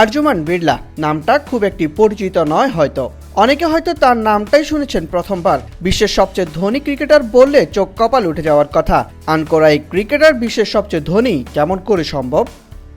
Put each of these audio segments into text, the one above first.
আর্যমান বিড়লা, নামটা খুব একটি পরিচিত নয় হয়তো। অনেকে হয়তো তার নামটাই শুনেছেন প্রথমবার। বিশ্বের সবচেয়ে ধনী ক্রিকেটার বললে চোখ কপাল উঠে যাওয়ার কথা। আনকোরা এই ক্রিকেটার বিশ্বের সবচেয়ে ধনী কেমন করে সম্ভব।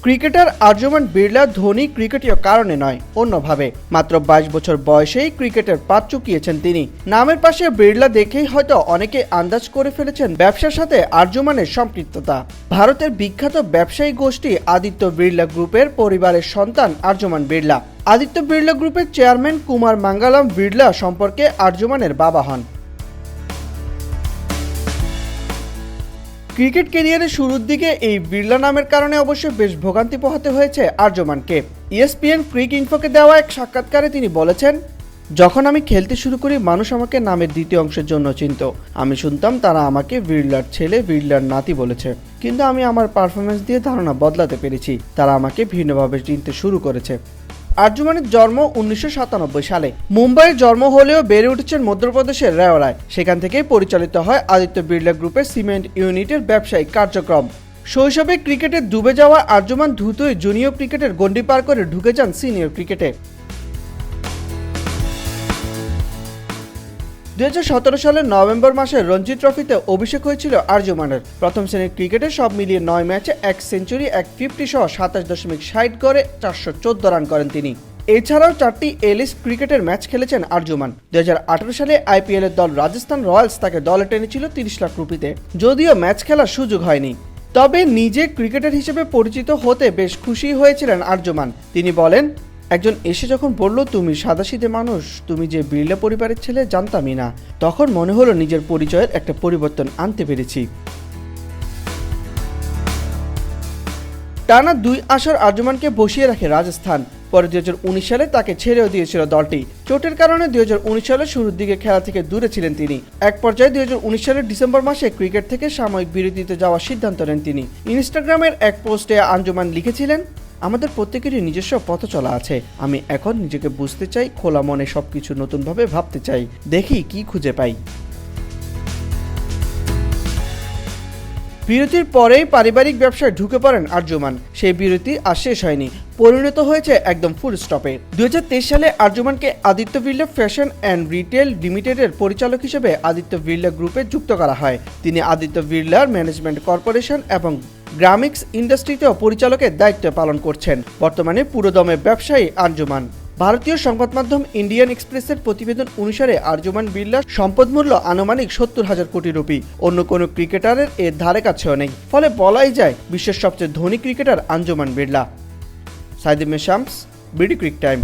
ক্রিকেটার আর্যমান বিড়লা ধোনি ক্রিকেটীয় কারণে নয়, অন্যভাবে। মাত্র বাইশ বছর বয়সেই ক্রিকেটের পাত চুকিয়েছেন তিনি। নামের পাশে বিড়লা দেখেই হয়তো অনেকে আন্দাজ করে ফেলেছেন ব্যবসার সাথে আর্যমানের সম্পৃক্ততা। ভারতের বিখ্যাত ব্যবসায়ী গোষ্ঠী আদিত্য বিড়লা গ্রুপের পরিবারের সন্তান আর্যমান বিড়লা। আদিত্য বিড়লা গ্রুপের চেয়ারম্যান কুমার মাঙ্গালাম বিড়লা সম্পর্কে আর্যমানের বাবা হন। ক্রিকেট ক্যারিয়ারের শুরুর দিকে এই বিড়লা নামের কারণে অবশ্য বেশ ভোগান্তি পোহাতে হয়েছে আর্যমানকে। ইএসপিএন ক্রিক ইনফোকে দেওয়া এক সাক্ষাৎকারে তিনি বলেছেন, যখন আমি খেলতে শুরু করি, মানুষ আমাকে নামের দ্বিতীয় অংশের জন্য চিনত। আমি শুনতাম তারা আমাকে বিড়লার ছেলে, বিড়লার নাতি বলেছে। কিন্তু আমি আমার পারফরমেন্স দিয়ে ধারণা বদলাতে পেরেছি। তারা আমাকে ভিন্নভাবে চিনতে শুরু করেছে। আর্যমানের জন্ম উনিশশো সাতানব্বই সালে। মুম্বাইয়ের জন্ম হলেও বেড়ে উঠেছেন মধ্যপ্রদেশের রেওলায় সেখান থেকেই পরিচালিত হয় আদিত্য বিড়লা গ্রুপের সিমেন্ট ইউনিটের ব্যবসায়িক কার্যক্রম। শৈশবে ক্রিকেটে ডুবে যাওয়া আর্যমান দ্রুতই জুনিয়র ক্রিকেটের গণ্ডি পার করে ঢুকে যান সিনিয়র ক্রিকেটে। দুই সালের নভেম্বর মাসে রঞ্জি ট্রফিতে অভিষেক হয়েছিল আর্যমানের। প্রথম শ্রেণির ক্রিকেটে সব মিলিয়ে নয় ম্যাচে এক সেঞ্চুরি, এক ফিফটি সহ সাতাশ দশমিক ষাট করে চারশো চোদ্দ রান করেন তিনি। এছাড়াও চারটি এলিস ক্রিকেটের ম্যাচ খেলেছেন আর্যমান। দুই সালে আইপিএলের দল রাজস্থান রয়্যালস তাকে দলে টেনেছিল তিরিশ লাখ রুপিতে। যদিও ম্যাচ খেলার সুযোগ হয়নি। তবে নিজে ক্রিকেটার হিসেবে পরিচিত হতে বেশ খুশি হয়েছিলেন আর্যমান। তিনি বলেন একজন এসে যখন বলল, তুমি সাদাসিধে মানুষ, তুমি যে বিড়লা পরিবারের ছেলে, জানতামই না। তখন মনে হলো নিজের পরিচয়ের একটা পরিবর্তন আনতে পেরেছি। টানা দুই আসর আর্যমানকে বসিয়ে রাখে রাজস্থান। পরে দুই হাজার উনিশ সালে তাকে ছেড়েও দিয়েছিল দলটি। চোটের কারণে দু হাজার উনিশ সালের শুরুর দিকে খেলা থেকে দূরে ছিলেন তিনি। এক পর্যায়ে দুই হাজার উনিশ সালের ডিসেম্বর মাসে ক্রিকেট থেকে সাময়িক বিরতিতে যাওয়ার সিদ্ধান্ত নেন তিনি। ইনস্টাগ্রামের এক পোস্টে আঞ্জুমান লিখেছিলেন আমাদের প্রত্যেকেরই নিজস্ব পথ চলা আছে। আমি এখন নিজেকে বুঝতে চাই, খোলা মনে সবকিছু নতুনভাবে ভাবতে চাই। দেখি কি খুঁজে পাই। বিরতির পরেই পারিবারিক ব্যবসায় ঢুকে পড়েন আর্যমান। সেই বিরতি আর শেষ হয়নি। পরিণত হয়েছে একদম ফুল স্টপে দুই হাজার তেইশ সালে আর্যমানকে Aditya Birla fashion and retail লিমিটেডের পরিচালক হিসেবে আদিত্য বিড়লা গ্রুপে যুক্ত করা হয়। তিনি আদিত্য বিড়লার ম্যানেজমেন্ট কর্পোরেশন এবং গ্রামিক্স ইন্ডাস্ট্রিতেও পরিচালকের দায়িত্ব পালন করছেন। বর্তমানে পুরোদমে ব্যবসায়ী আঞ্জুমান। ভারতীয় সংবাদ মাধ্যম ইন্ডিয়ান এক্সপ্রেসের প্রতিবেদন অনুসারে আর্যমান বিড়লার সম্পদ মূল্য আনুমানিক সত্তর হাজার কোটি রুপি। অন্য কোনো ক্রিকেটারের এর ধারে কাছেও নেই। ফলে বলাই যায়, বিশ্বের সবচেয়ে ধনী cricketer Anjuman Birla. Saidim Shams, BD Cric Time.